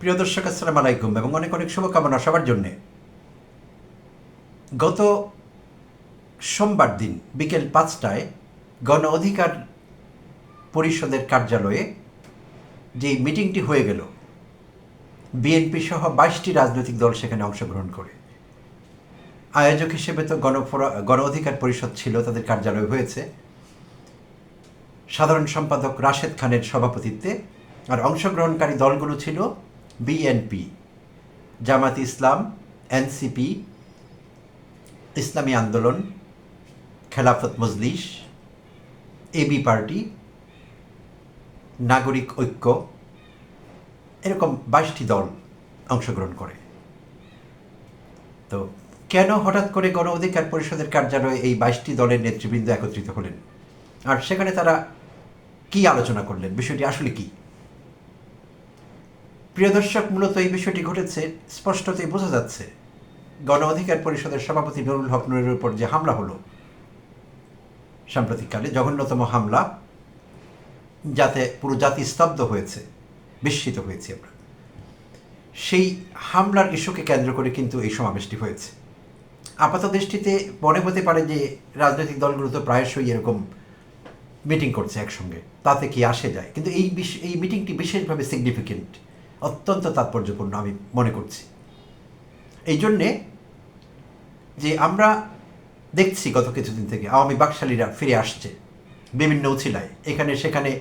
প্রিয় দর্শক, আসসালাম আলাইকুম এবং অনেক অনেক শুভকামনা সবার জন্যে। গত সোমবার দিন বিকেল পাঁচটায় গণ অধিকার পরিষদের কার্যালয়ে যে মিটিংটি হয়ে গেল, বিএনপি সহ বাইশটি রাজনৈতিক দল সেখানে অংশগ্রহণ করে। আয়োজক হিসেবে তো গণফোরা গণ অধিকার পরিষদ ছিল, তাদের কার্যালয় হয়েছে। সাধারণ সম্পাদক রাশেদ খানের সভাপতিত্বে আর অংশগ্রহণকারী দলগুলো ছিল বিএনপি জামাত ইসলাম এনসিপি ইসলামী আন্দোলন, খেলাফত মজলিস এবি পার্টি, নাগরিক ঐক্য, এরকম বাইশটি দল অংশগ্রহণ করে। তো কেন হঠাৎ করে গণ অধিকার পরিষদের কার্যালয়ে এই বাইশটি দলের নেতৃবৃন্দ একত্রিত হলেন? আর সেখানে তারা কি আলোচনা করলেন? বিষয়টি আসলে কি? প্রিয় দর্শক, মূলত এই বিষয়টি ঘটেছে, স্পষ্টতই বোঝা যাচ্ছে। গণ অধিকার পরিষদের সভাপতি নুরুল হক নুরের উপর যে হামলা হলো, সাম্প্রতিককালে জঘন্যতম হামলা, যাতে পুরো জাতি স্তব্ধ হয়েছে, বিস্মিত হয়েছে আমরা। সেই হামলার ইস্যুকে কেন্দ্র করে কিন্তু এই সমাবেশটি হয়েছে। আপাত দৃষ্টিতে মনে হতে পারে যে রাজনৈতিক দলগুলো তো প্রায়শই এরকম মিটিং করছে একসঙ্গে, তাতে কি আসে যায়? কিন্তু এই এই মিটিংটি বিশেষভাবে সিগনিফিকেন্ট অত্যন্ত তাৎপর্যপূর্ণ, আমি মনে করছি। এই জন্যে যে আমরা দেখছি গত কিছুদিন থেকে আওয়ামী বাকশালীরা ফিরে আসছে বিভিন্ন উছিলায়। এখানে সেখানে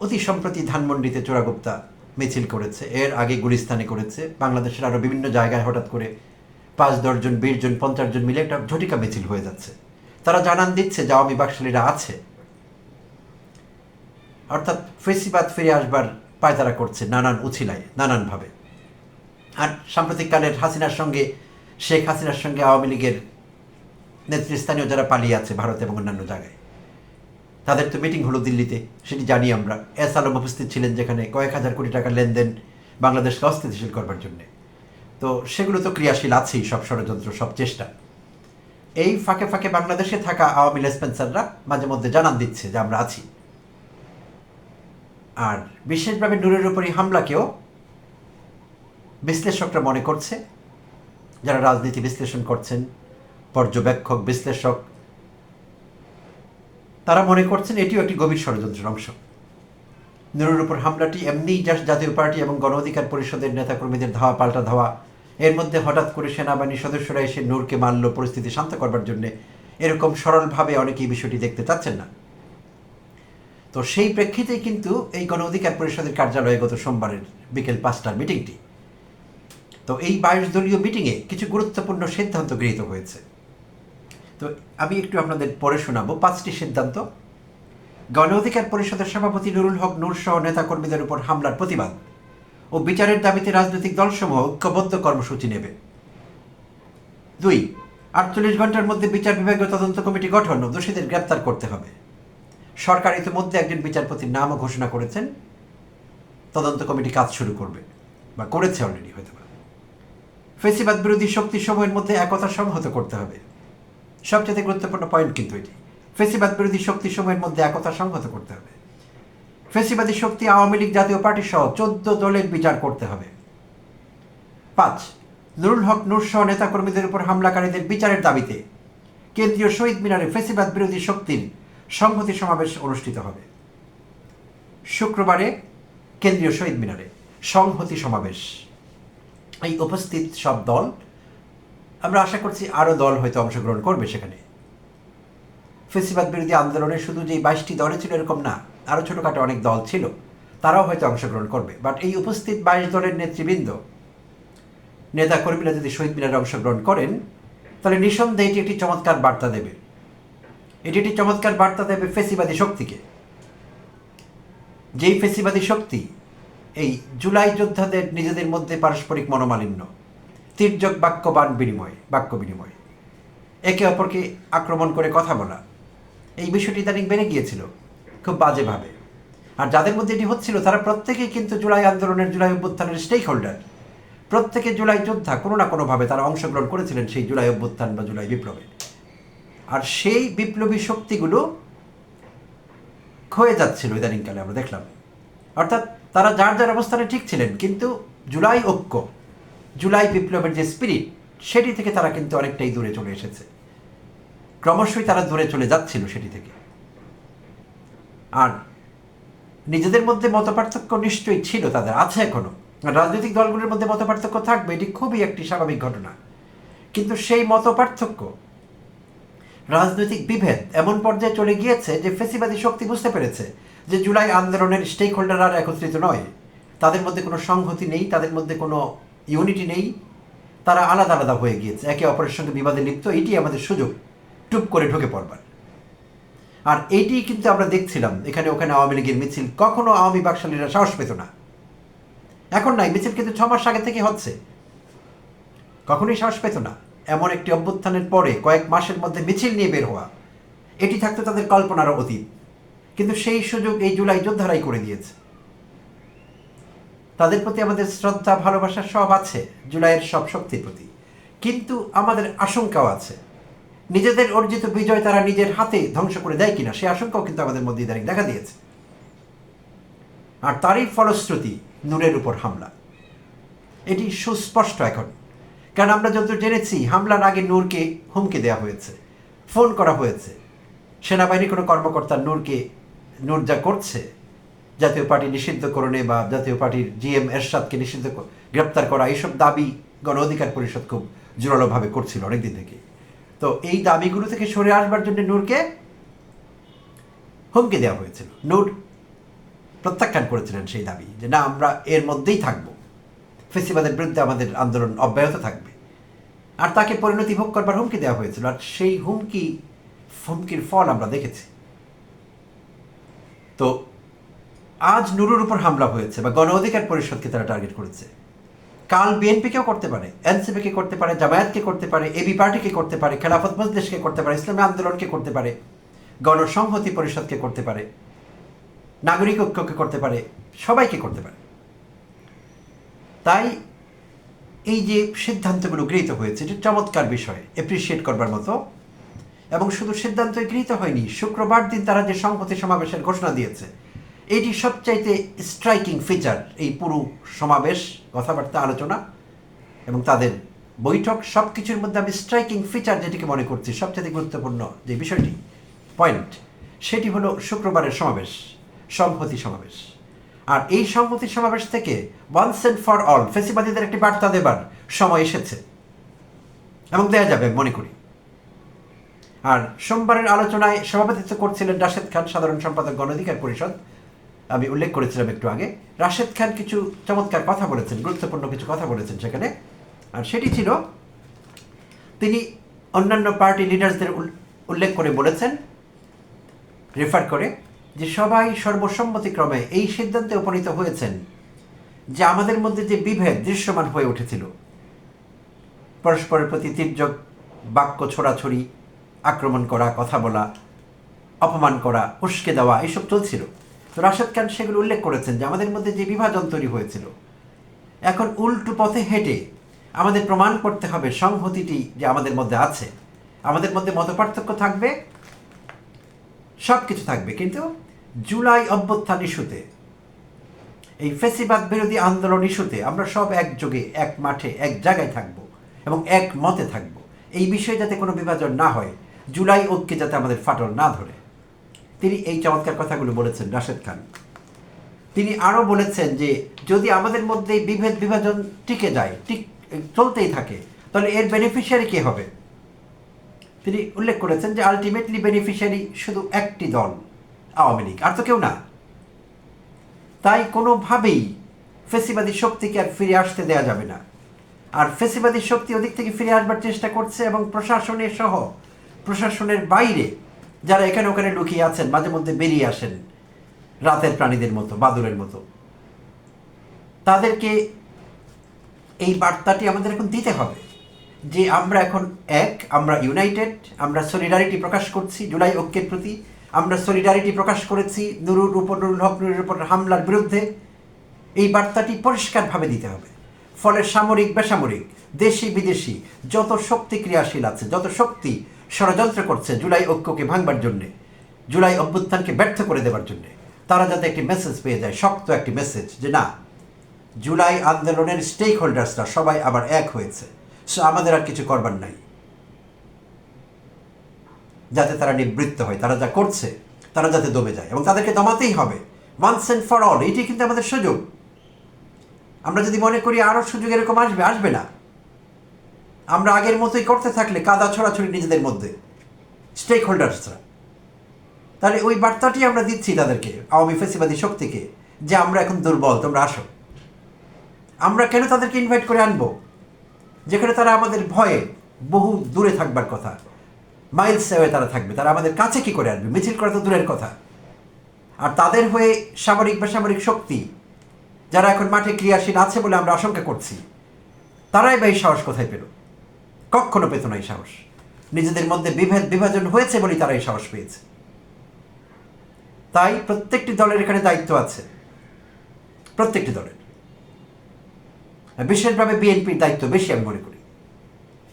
অতি সম্প্রতি ধানমন্ডিতে চোরাগুপ্তা মিছিল করেছে, এর আগে গুলিস্তানে করেছে, বাংলাদেশের আরও বিভিন্ন জায়গায় হঠাৎ করে পাঁচ দশজন বিশ জন, পঞ্চাশ জন মিলে একটা ঝটিকা মিছিল হয়ে যাচ্ছে। তারা জানান দিচ্ছে যে আওয়ামী বাকশালীরা আছে। অর্থাৎ ফেসিবাদ ফিরে আসবার পায়তারা করছে নানান উছিলায়, নানানভাবে। আর সাম্প্রতিককালের হাসিনার সঙ্গে, শেখ হাসিনার সঙ্গে আওয়ামী লীগের নেতৃস্থানীয় যারা পালিয়ে আছে ভারত এবং অন্যান্য জায়গায়, তাদের তো মিটিং হলো দিল্লিতে, সেটি জানি আমরা। এস আলম উপস্থিত ছিলেন যেখানে কয়েক হাজার কোটি টাকার লেনদেন বাংলাদেশকে অস্থিতিশীল করবার জন্যে। তো সেগুলো তো ক্রিয়াশীল আছেই সব ষড়যন্ত্র, সব চেষ্টা। এই ফাঁকে ফাঁকে বাংলাদেশে থাকা আওয়ামী লেসপেন্সাররা মাঝে মধ্যে জানান দিচ্ছে যে আমরা আছি। আর বিশেষভাবে নূরের উপরই হামলাকেও বিশ্লেষকরা মনে করছে, যারা রাজনীতি বিশ্লেষণ করছেন, পর্যবেক্ষক, বিশ্লেষক, তারা মনে করছেন এটিও একটি গভীর ষড়যন্ত্রের অংশ। নুরুর উপর হামলাটি এমনিই জাস্ট জাতীয় পার্টি এবং গণ অধিকার পরিষদের নেতাকর্মীদের ধাওয়া পাল্টা ধাওয়া। এর মধ্যে হঠাৎ করে সেনাবাহিনীর সদস্যরা এসে নূরকে মারল, পরিস্থিতি শান্ত করবার জন্য। এরকম সরলভাবে অনেকেই বিষয়টি দেখতে চাচ্ছেন না। তো সেই প্রেক্ষিতে কিন্তু এই গণ অধিকার পরিষদের কার্যালয়ে গত সোমবারের বিকেল পাঁচটার মিটিংটি। তো এই বাইশ দলীয় মিটিংয়ে কিছু গুরুত্বপূর্ণ সিদ্ধান্ত গৃহীত হয়েছে। তো আমি একটু আপনাদের পড়ে শোনাবো। পাঁচটি সিদ্ধান্ত। গণ অধিকার পরিষদের সভাপতি নুরুল হক নূর সহ নেতাকর্মীদের উপর হামলার প্রতিবাদ ও বিচারের দাবিতে রাজনৈতিক দলসমূহ ঐক্যবদ্ধ কর্মসূচি নেবে। দুই, আটচল্লিশ ঘণ্টার মধ্যে বিচার বিভাগীয় তদন্ত কমিটি গঠন ও দোষীদের গ্রেপ্তার করতে হবে। সরকার ইতিমধ্যে একজন বিচারপতির নামও ঘোষণা করেছেন। তদন্ত কমিটি কাজ শুরু করবে। বা করেছে অলরেডি হয়তো। ফেসিবাদ বিরোধী শক্তি সময়ের মধ্যে একতা সংহত করতে হবে। সবচেয়ে গুরুত্বপূর্ণ পয়েন্ট কিন্তু এটি। ফেসিবাদ বিরোধী শক্তি সময়ের মধ্যে একতা সংহত করতে হবে। ফেসিবাদী শক্তি আওয়ামী লীগ জাতীয় পার্টি সহ চোদ্দ দলের বিচার করতে হবে। পাঁচ, নুরুল হক নূর সহ নেতাকর্মীদের উপর হামলাকারীদের বিচারের দাবিতে কেন্দ্রীয় শহীদ মিনারে ফেসিবাদ বিরোধী শক্তির সংহতি সমাবেশ অনুষ্ঠিত হবে। শুক্রবারে কেন্দ্রীয় শহীদ মিনারে সংহতি সমাবেশ। এই উপস্থিত সব দল, আমরা আশা করছি আরও দল হয়তো অংশগ্রহণ করবে সেখানে। ফেসিবাদ বিরোধী আন্দোলনে শুধু যে বাইশটি দলে ছিল এরকম না, আরও ছোটোখাটো অনেক দল ছিল, তারাও হয়তো অংশগ্রহণ করবে। বাট এই উপস্থিত বাইশ দলের নেতৃবৃন্দ নেতা কর্মীরা যদি শহীদ মিনারে অংশগ্রহণ করেন, তাহলে নিঃসন্দেহে এটি একটি চমৎকার বার্তা দেবে। এটি একটি চমৎকার বার্তা দেবে ফেসিবাদী শক্তিকে। যেই ফেসিবাদী শক্তি এই জুলাই যোদ্ধাদের নিজেদের মধ্যে পারস্পরিক মনোমালিন্য, তীর্যক বাক্য বান বিনিময়, বাক্য বিনিময়, একে অপরকে আক্রমণ করে কথা বলা, এই বিষয়টি ইদানিং বেড়ে গিয়েছিল খুব বাজেভাবে। আর যাদের মধ্যে এটি হচ্ছিল, তারা প্রত্যেকেই কিন্তু জুলাই আন্দোলনের, জুলাই অভ্যুত্থানের স্টেক হোল্ডার প্রত্যেকে জুলাই যোদ্ধা কোনো না কোনোভাবে তারা অংশগ্রহণ করেছিলেন সেই জুলাই অভ্যুত্থান বা জুলাই বিপ্লবে। আর সেই বিপ্লবী শক্তিগুলো ক্ষয়ে যাচ্ছিল ইদানিংকালে আমরা দেখলাম। অর্থাৎ তারা যার যার অবস্থানে ঠিক ছিলেন, কিন্তু জুলাই ঐক্য, জুলাই বিপ্লবের যে স্পিরিট সেটি থেকে তারা কিন্তু অনেকটাই দূরে চলে এসেছে। ক্রমশই তারা দূরে চলে যাচ্ছিল সেটি থেকে। আর নিজেদের মধ্যে মতপার্থক্য নিশ্চয়ই ছিল, তাদের আছে এখনও। রাজনৈতিক দলগুলোর মধ্যে মতপার্থক্য থাকবে, এটি খুবই একটি স্বাভাবিক ঘটনা। কিন্তু সেই মতপার্থক্য রাজনৈতিক বিভেদ এমন পর্যায়ে চলে গিয়েছে যে ফেসিবাদী শক্তি বুঝতে পেরেছে যে জুলাই আন্দোলনের স্টেক আর একত্রিত নয়। তাদের মধ্যে কোনো সংহতি নেই, তাদের মধ্যে কোনো ইউনিটি নেই। তারা আলাদা আলাদা হয়ে গিয়েছে। একে অপরের সঙ্গে বিবাদে লিপ্ত, এটি আমাদের সুযোগ। টুপ করে ঢুকে পড়বার। আর এইটি কিন্তু আমরা দেখছিলাম। এখানে ওখানে আওয়ামী লীগের মিছিল। কখনো আওয়ামী বাকশালীরা সাহস পেত না। এখন নাই, মিছিল কিন্তু ছ মাস আগে থেকে হচ্ছে। কখনোই সাহস পেত না। এমন একটি অভ্যুত্থানের পরে কয়েক মাসের মধ্যে মিছিল নিয়ে বের হওয়া। এটি থাকতো তাদের কল্পনারও অতীত। কিন্তু সেই সুযোগ এই জুলাই যোদ্ধারাই করে দিয়েছে। তাদের প্রতি আমাদের শ্রদ্ধা, ভালোবাসা সব আছে, জুলাইয়ের সব শক্তির প্রতি। কিন্তু আমাদের আশঙ্কাও আছে। নিজেদের অর্জিত বিজয় তারা নিজের হাতে ধ্বংস করে দেয় কিনা সেই আশঙ্কাও কিন্তু আমাদের মধ্যে ইদানিং দেখা দিয়েছে। আর তারই ফলশ্রুতি নূরের উপর হামলা। এটি সুস্পষ্ট এখন। কারণ আমরা যত জেনেছি, হামলার আগে নূরকে হুমকি দেওয়া হয়েছে, ফোন করা হয়েছে। সেনাবাহিনীর কোনো কর্মকর্তা নূরকে, নূর যা করছে, জাতীয় পার্টি নিষিদ্ধকরণে বা জাতীয় পার্টির জিএম এরশাদকে নিষিদ্ধ গ্রেপ্তার করা, এইসব দাবি গণ অধিকার পরিষদ খুব জোরালোভাবে করছিল অনেকদিন থেকে। তো এই দাবিগুলো থেকে সরে আসবার জন্য নূরকে হুমকি দেওয়া হয়েছিল। নূর প্রত্যাখ্যান করেছিলেন সেই দাবি যে, না, আমরা এর মধ্যেই থাকব। ফেসিবাদের বিরুদ্ধে আমাদের আন্দোলন অব্যাহত থাকবে। আর তাকে পরিণতি ভোগ করবার হুমকি দেওয়া হয়েছিল। আর সেই হুমকি, হুমকির ফল আমরা দেখেছি। তো আজ নুরুর উপর হামলা হয়েছে বা গণ অধিকার পরিষদকে তারা টার্গেট করেছে। কাল বিএনপিকেও করতে পারে, এনসিপিকে করতে পারে, জামায়াতকে করতে পারে, এবি পার্টিকে করতে পারে, খেলাফত মজলিসকে করতে পারে, ইসলামী আন্দোলনকে করতে পারে, গণসংহতি পরিষদকে করতে পারে, নাগরিক ঐক্যকে করতে পারে, সবাইকে করতে পারে। তাই এই যে সিদ্ধান্তগুলো গৃহীত হয়েছে, এটি চমৎকার বিষয় এপ্রিসিয়েট করবার মতো। এবং শুধু সিদ্ধান্তই গৃহীত হয়নি, শুক্রবার দিন তারা যে সংহতি সমাবেশের ঘোষণা দিয়েছে, এটি সবচাইতে স্ট্রাইকিং ফিচার এই পুরো সমাবেশ, কথাবার্তা, আলোচনা এবং তাদের বৈঠক সব কিছুর মধ্যে আমি স্ট্রাইকিং ফিচার যেটিকে মনে করছি সবচেয়ে গুরুত্বপূর্ণ যে বিষয়টি পয়েন্ট সেটি হলো শুক্রবারের সমাবেশ সংহতি সমাবেশ। আর এই সংহতি সমাবেশ থেকে ওয়ান্স অ্যান্ড ফর অল ফেসিবাদীদের একটি বার্তা দেবার সময় এসেছে। এবং দেয়া যাবে মনে করি। আর সোমবারের আলোচনায় সভাপতিত্ব করছিলেন রাশেদ খান, সাধারণ সম্পাদক গণঅধিকার পরিষদ। আমি উল্লেখ করেছিলাম একটু আগে। রাশেদ খান কিছু চমৎকার কথা বলেছেন, গুরুত্বপূর্ণ কিছু কথা বলেছেন সেখানে। আর সেটি ছিল, তিনি অন্যান্য পার্টি লিডার্সদের উল্লেখ করে বলেছেন রেফার করে। যে সবাই সর্বসম্মতিক্রমে এই সিদ্ধান্তে উপনীত হয়েছেন যে আমাদের মধ্যে যে বিভেদ দৃশ্যমান হয়ে উঠেছিল, পরস্পরের প্রতি তীর্যক, বাক্য ছোড়াছড়ি, আক্রমণ করা, কথা বলা, অপমান করা, উস্কে দেওয়া এইসব চলছিল। তো রাশেদ খান সেগুলো উল্লেখ করেছেন যে আমাদের মধ্যে যে বিভাজন তৈরি হয়েছিল, এখন উল্টো পথে হেঁটে আমাদের প্রমাণ করতে হবে সংহতিটি যে আমাদের মধ্যে আছে। আমাদের মধ্যে মতপার্থক্য থাকবে সব কিছু থাকবে, কিন্তু জুলাই অভ্যুত্থান ইস্যুতে, এই ফেসিবাদ বিরোধী আন্দোলন ইস্যুতে আমরা সব একযোগে, এক মাঠে, এক জায়গায় থাকব এবং এক মতে থাকব। এই বিষয়ে যাতে কোনো বিভাজন না হয়, জুলাই ঐক্যে যাতে আমাদের ফাটল না ধরে। তিনি এই চমৎকার কথাগুলো বলেছেন রাশেদ খান। তিনি আরও বলেছেন যে, যদি আমাদের মধ্যে বিভেদ বিভাজন টিকে যায় টিক চলতেই থাকে, তাহলে এর বেনিফিশিয়ারি কে হবে? তিনি উল্লেখ করেছেন যে আলটিমেটলি বেনিফিশিয়ারি শুধু একটি দল, আওয়ামী লীগ, আর তো কেউ না। তাই কোনোভাবেই ফেসিবাদী শক্তিকে আর ফিরে আসতে দেওয়া যাবে না। আর ফেসিবাদী শক্তি ওদিক থেকে ফিরে আসবার চেষ্টা করছে এবং প্রশাসনের সহ প্রশাসনের বাইরে যারা এখানে ওখানে লুকিয়ে আছেন, মাঝে মধ্যে বেরিয়ে আসেন, রাতের প্রাণীদের মতো, বাদুরের মতো। তাদেরকে এই বার্তাটি আমাদের এখন দিতে হবে। যে আমরা এখন এক, আমরা ইউনাইটেড আমরা সলিডারিটি প্রকাশ করছি জুলাই ঐক্যের প্রতি, আমরা সলিডারিটি প্রকাশ করেছি নুরুর উপর নুরুল হক নুরুর উপর হামলার বিরুদ্ধে। এই বার্তাটি পরিষ্কারভাবে দিতে হবে। ফলে সামরিক, বেসামরিক, দেশি, বিদেশি, যত শক্তি ক্রিয়াশীল আছে, যত শক্তি ষড়যন্ত্র করছে জুলাই ঐক্যকে ভাঙবার জন্যে, জুলাই অভ্যুত্থানকে ব্যর্থ করে দেবার জন্যে, তারা যাতে একটি মেসেজ পেয়ে যায়, শক্ত একটি মেসেজ যে না, জুলাই আন্দোলনের স্টেক হোল্ডার্সরা সবাই আবার এক হয়েছে। সো আমাদের আর কিছু করবার নাই। যাতে তারা নিবৃত্ত হয়, তারা যা করছে, তারা যাতে দমে যায় এবং তাদেরকে দমাতেই হবে। ওয়ান্স অ্যান্ড ফর অল এটি কিন্তু আমাদের সুযোগ। আমরা যদি মনে করি আরও সুযোগ এরকম আসবে আসবে না। আমরা আগের মতোই করতে থাকলে কাদা ছড়াছড়ি নিজেদের মধ্যে স্টেক হোল্ডার্সরা তাহলে ওই বার্তাটি আমরা দিচ্ছি তাদেরকে, আওয়ামী ফেসিবাদী শক্তিকে, যে আমরা এখন দুর্বল, তোমরা আসো। আমরা কেন তাদেরকে ইনভাইট করে আনব? যেখানে তারা আমাদের ভয়ে বহু দূরে থাকবার কথা। মাইলস সেওয়ে তারা থাকবে। তারা আমাদের কাছে কি করে আসবে? মিছিল করা তো দূরের কথা। আর তাদের হয়ে সামরিক বেসামরিক শক্তি, যারা এখন মাঠে ক্রিয়াশীল আছে বলে আমরা আশঙ্কা করছি, তারাই বা এই সাহস কোথায় পেল? কখনো পেত না এই সাহস। নিজেদের মধ্যে বিভেদ বিভাজন হয়েছে বলেই তারা এই সাহস পেয়েছে। তাই প্রত্যেকটি দলের এখানে দায়িত্ব আছে। প্রত্যেকটি দলের। বিশেষভাবে বিএনপির দায়িত্ব বেশি আমি মনে করি।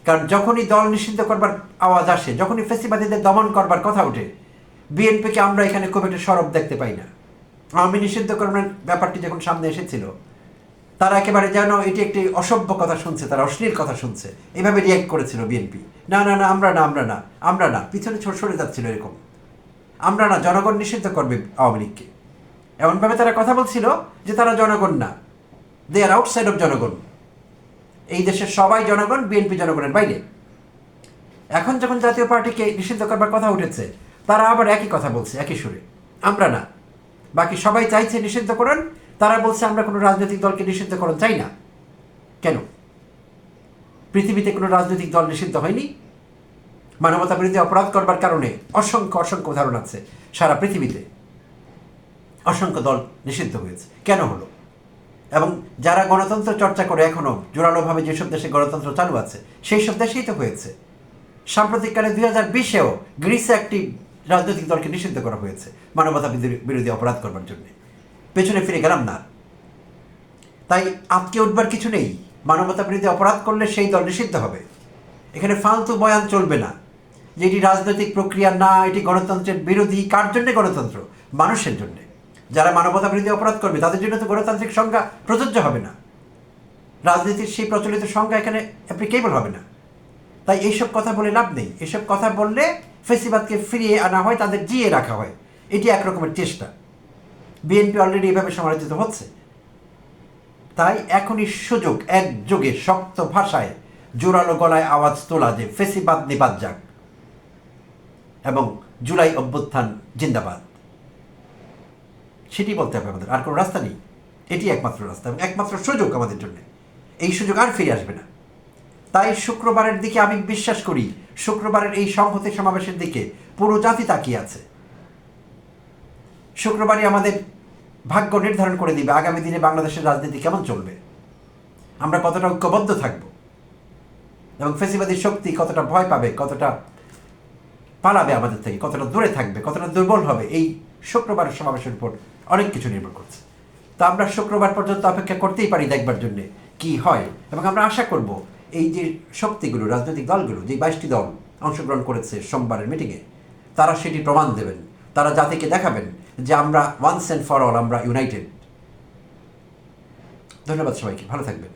কারণ যখনই দল নিষিদ্ধ করবার আওয়াজ আসে, যখনই ফেসিবাদীদের দমন করবার কথা ওঠে, বিএনপিকে আমরা এখানে খুব একটা সরব দেখতে পাই না। আওয়ামী নিষিদ্ধকরণের ব্যাপারটি যখন সামনে এসেছিল, তারা একেবারে যেন এটি একটি অসভ্য কথা শুনছে, তারা অশ্লীল কথা শুনছে। এভাবে রিয়াক্ট করেছিল বিএনপি। না না না, আমরা না আমরা না আমরা না। পিছনে ছোট সরে যাচ্ছিল এরকম। আমরা না, জনগণ নিষিদ্ধ করবে আওয়ামী লীগকে। এমনভাবে তারা কথা বলছিল যে তারা জনগণ না। দে আর আউটসাইড অফ জনগণ এই দেশের সবাই জনগণ বিএনপি জনগণের বাইরে। এখন যখন জাতীয় পার্টিকে নিষিদ্ধ করবার কথা উঠেছে, তারা আবার একই কথা বলছে, একই সুরে। আমরা না। বাকি সবাই চাইছে নিষিদ্ধ করুন তারা বলছে আমরা কোনো রাজনৈতিক দলকে নিষিদ্ধ করুন চাই না। কেন? পৃথিবীতে কোনো রাজনৈতিক দল নিষিদ্ধ হয়নি? মানবতা বিরোধী অপরাধ করবার কারণে অসংখ্য অসংখ্য উদাহরণ আছে সারা পৃথিবীতে। অসংখ্য দল নিষিদ্ধ হয়েছে। কেন হলো? এবং যারা গণতন্ত্র চর্চা করে এখনও জোরালোভাবে যেসব দেশে গণতন্ত্র চালু আছে সেই সব দেশেই তো হয়েছে। সাম্প্রতিককালে দুই হাজার বিশেও গ্রিসে একটি রাজনৈতিক দলকে নিষিদ্ধ করা হয়েছে মানবতা বিরোধী- অপরাধ করবার জন্য। পেছনে ফিরে গেলাম না। তাই আটকে উঠবার কিছু নেই। মানবতা বিরোধী অপরাধ করলে সেই দল নিষিদ্ধ হবে। এখানে ফালতু বয়ান চলবে না। যে এটি রাজনৈতিক প্রক্রিয়া না, এটি গণতন্ত্রের বিরোধী। কার জন্যে গণতন্ত্র? মানুষের জন্যে। যারা মানবতা বিরোধী অপরাধ করবে, তাদের জন্য তো গণতান্ত্রিক সংজ্ঞা প্রযোজ্য হবে না। রাজনীতির সেই প্রচলিত সংজ্ঞা এখানে অ্যাপ্লিকেবল হবে না। তাই এইসব কথা বলে লাভ নেই। এসব কথা বললে ফেসিবাদকে ফিরিয়ে আনা হয়, তাদের জিয়ে রাখা হয়। এটি একরকমের চেষ্টা। বিএনপি অলরেডি এভাবে সমালোচিত হচ্ছে। তাই এখনই সুযোগ, একযোগে, শক্ত ভাষায়, জোরালো গলায় আওয়াজ তোলা যে ফেসিবাদ নিবাদ যাক। এবং জুলাই অভ্যুত্থান জিন্দাবাদ। সেটি বলতে হবে আমাদের, আর কোনো রাস্তা নেই। এটি একমাত্র রাস্তা এবং একমাত্র সুযোগ আমাদের জন্য। এই সুযোগ আর ফিরে আসবে না। তাই শুক্রবারের দিকে আমি বিশ্বাস করি, শুক্রবারের এই সংহতি সমাবেশের দিকে পুরো জাতি তাকিয়ে আছে। শুক্রবারই আমাদের ভাগ্য নির্ধারণ করে দিবে, আগামী দিনে বাংলাদেশের রাজনীতি কেমন চলবে। আমরা কতটা ঐক্যবদ্ধ থাকব এবং ফেসিবাদী শক্তি কতটা ভয় পাবে, কতটা পালাবে আমাদের থেকে, কতটা দূরে থাকবে, কতটা দুর্বল হবে, এই শুক্রবারের সমাবেশের উপর অনেক কিছু নির্ভর করছে। তো আমরা শুক্রবার পর্যন্ত অপেক্ষা করতেই পারি দেখবার জন্য কি হয় এবং আমরা আশা করব এই যে শক্তিগুলো, রাজনৈতিক দলগুলো, যে বাইশটি দল অংশগ্রহণ করেছে সোমবারের মিটিংয়ে তারা সেটি প্রমাণ দেবেন। তারা জাতিকে দেখাবেন যে আমরা ওয়ান্স অ্যান্ড ফর অল আমরা ইউনাইটেড ধন্যবাদ সবাইকে, ভালো থাকবেন।